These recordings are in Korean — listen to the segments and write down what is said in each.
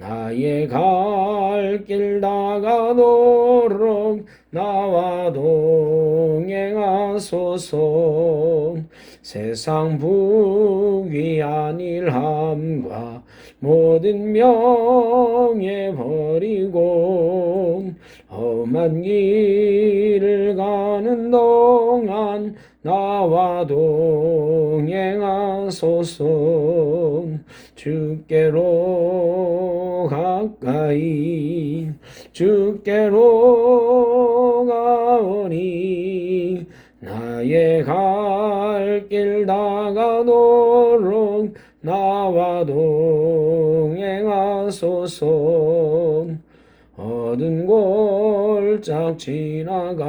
나의 갈 길 나가도록 나와 동행하소서. 세상 부귀한 일함과 모든 명예 버리고 험한 길을 가는 동안 나와 동행하소서 주께로 가까이 주께로 가오니 나의 갈 길 나가도록 나와 동행하소서 어두운 골짝 지나가며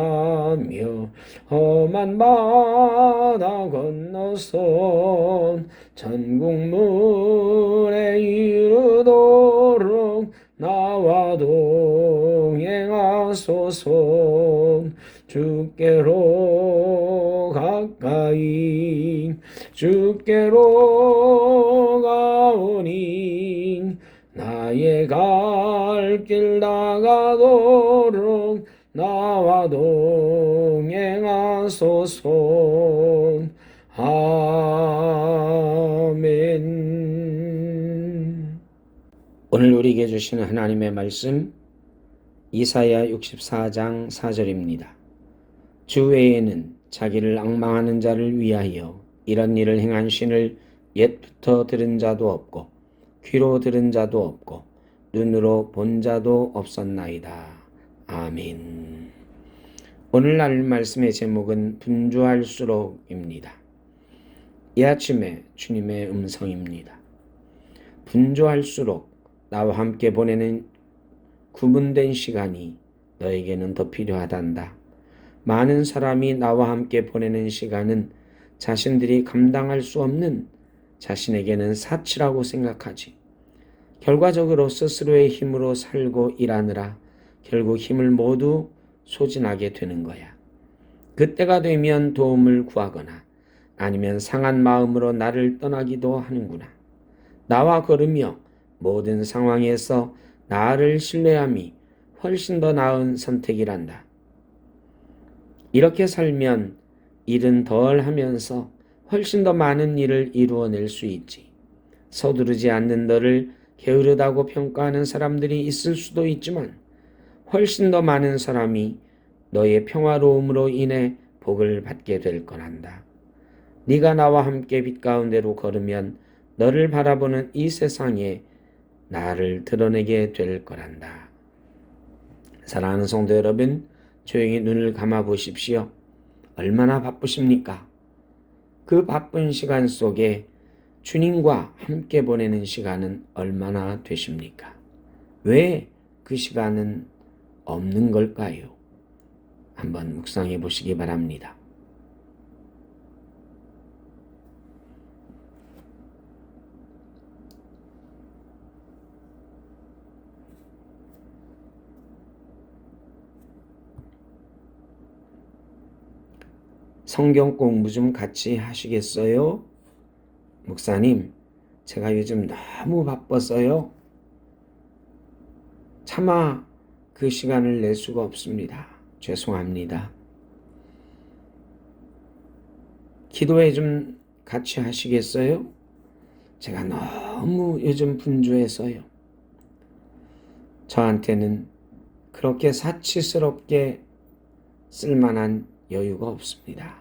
험한 바다 건너서 전국물에 이르도록 나와 동행하소서. 주께로 가까이 주께로 가오니 나의 갈 길 나가도록 나와 동행하소서 아멘 오늘 우리에게 주시는 하나님의 말씀 이사야 64장 4절입니다. 주 외에는 자기를 앙망하는 자를 위하여 이런 일을 행한 신을 옛부터 들은 자도 없고 귀로 들은 자도 없고 눈으로 본 자도 없었나이다. 아멘. 오늘날 말씀의 제목은 분주할수록입니다. 이 아침에 주님의 음성입니다. 분주할수록 나와 함께 보내는 구분된 시간이 너에게는 더 필요하단다. 많은 사람이 나와 함께 보내는 시간은 자신들이 감당할 수 없는 자신에게는 사치라고 생각하지. 결과적으로 스스로의 힘으로 살고 일하느라 결국 힘을 모두 소진하게 되는 거야. 그때가 되면 도움을 구하거나 아니면 상한 마음으로 나를 떠나기도 하는구나. 나와 걸으며 모든 상황에서 나를 신뢰함이 훨씬 더 나은 선택이란다. 이렇게 살면 일은 덜 하면서 훨씬 더 많은 일을 이루어낼 수 있지. 서두르지 않는 너를 게으르다고 평가하는 사람들이 있을 수도 있지만 훨씬 더 많은 사람이 너의 평화로움으로 인해 복을 받게 될 거란다. 네가 나와 함께 빛 가운데로 걸으면 너를 바라보는 이 세상에 나를 드러내게 될 거란다. 사랑하는 성도 여러분, 조용히 눈을 감아 보십시오. 얼마나 바쁘십니까? 그 바쁜 시간 속에 주님과 함께 보내는 시간은 얼마나 되십니까? 왜 그 시간은 없는 걸까요? 한번 묵상해 보시기 바랍니다. 성경 공부 좀 같이 하시겠어요? 목사님, 제가 요즘 너무 바빠서요. 차마 그 시간을 낼 수가 없습니다. 죄송합니다. 기도회 좀 같이 하시겠어요? 제가 너무 요즘 분주해서요. 저한테는 그렇게 사치스럽게 쓸만한 여유가 없습니다.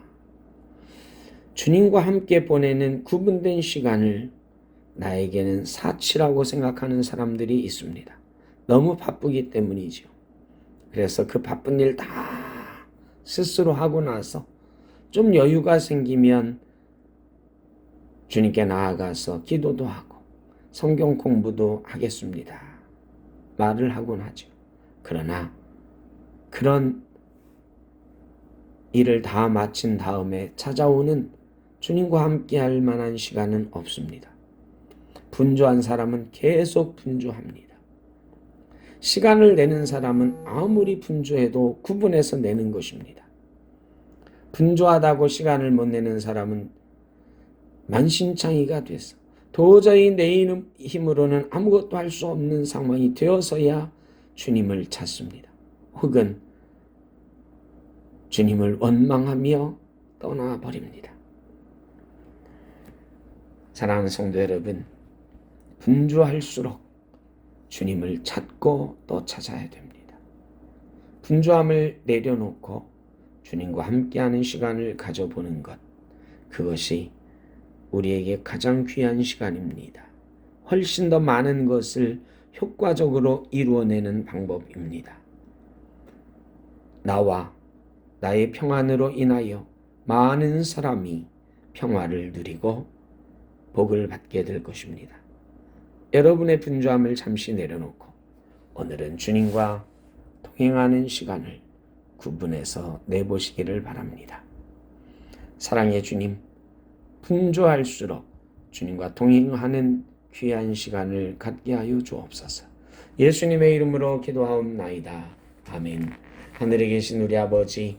주님과 함께 보내는 구분된 시간을 나에게는 사치라고 생각하는 사람들이 있습니다. 너무 바쁘기 때문이죠. 그래서 그 바쁜 일 다 스스로 하고 나서 좀 여유가 생기면 주님께 나아가서 기도도 하고 성경 공부도 하겠습니다. 말을 하곤 하죠. 그러나 그런 일을 다 마친 다음에 찾아오는 주님과 함께 할 만한 시간은 없습니다. 분주한 사람은 계속 분주합니다. 시간을 내는 사람은 아무리 분주해도 구분해서 내는 것입니다. 분주하다고 시간을 못 내는 사람은 만신창이가 돼서 도저히 내 힘으로는 아무것도 할 수 없는 상황이 되어서야 주님을 찾습니다. 혹은 주님을 원망하며 떠나버립니다. 사랑하는 성도 여러분, 분주할수록 주님을 찾고 또 찾아야 됩니다. 분주함을 내려놓고 주님과 함께하는 시간을 가져보는 것, 그것이 우리에게 가장 귀한 시간입니다. 훨씬 더 많은 것을 효과적으로 이루어내는 방법입니다. 나와 나의 평안으로 인하여 많은 사람이 평화를 누리고 복을 받게 될 것입니다. 여러분의 분주함을 잠시 내려놓고 오늘은 주님과 동행하는 시간을 구분해서 내보시기를 바랍니다. 사랑의 주님, 분주할수록 주님과 동행하는 귀한 시간을 갖게 하여 주옵소서. 예수님의 이름으로 기도하옵나이다. 아멘. 하늘에 계신 우리 아버지,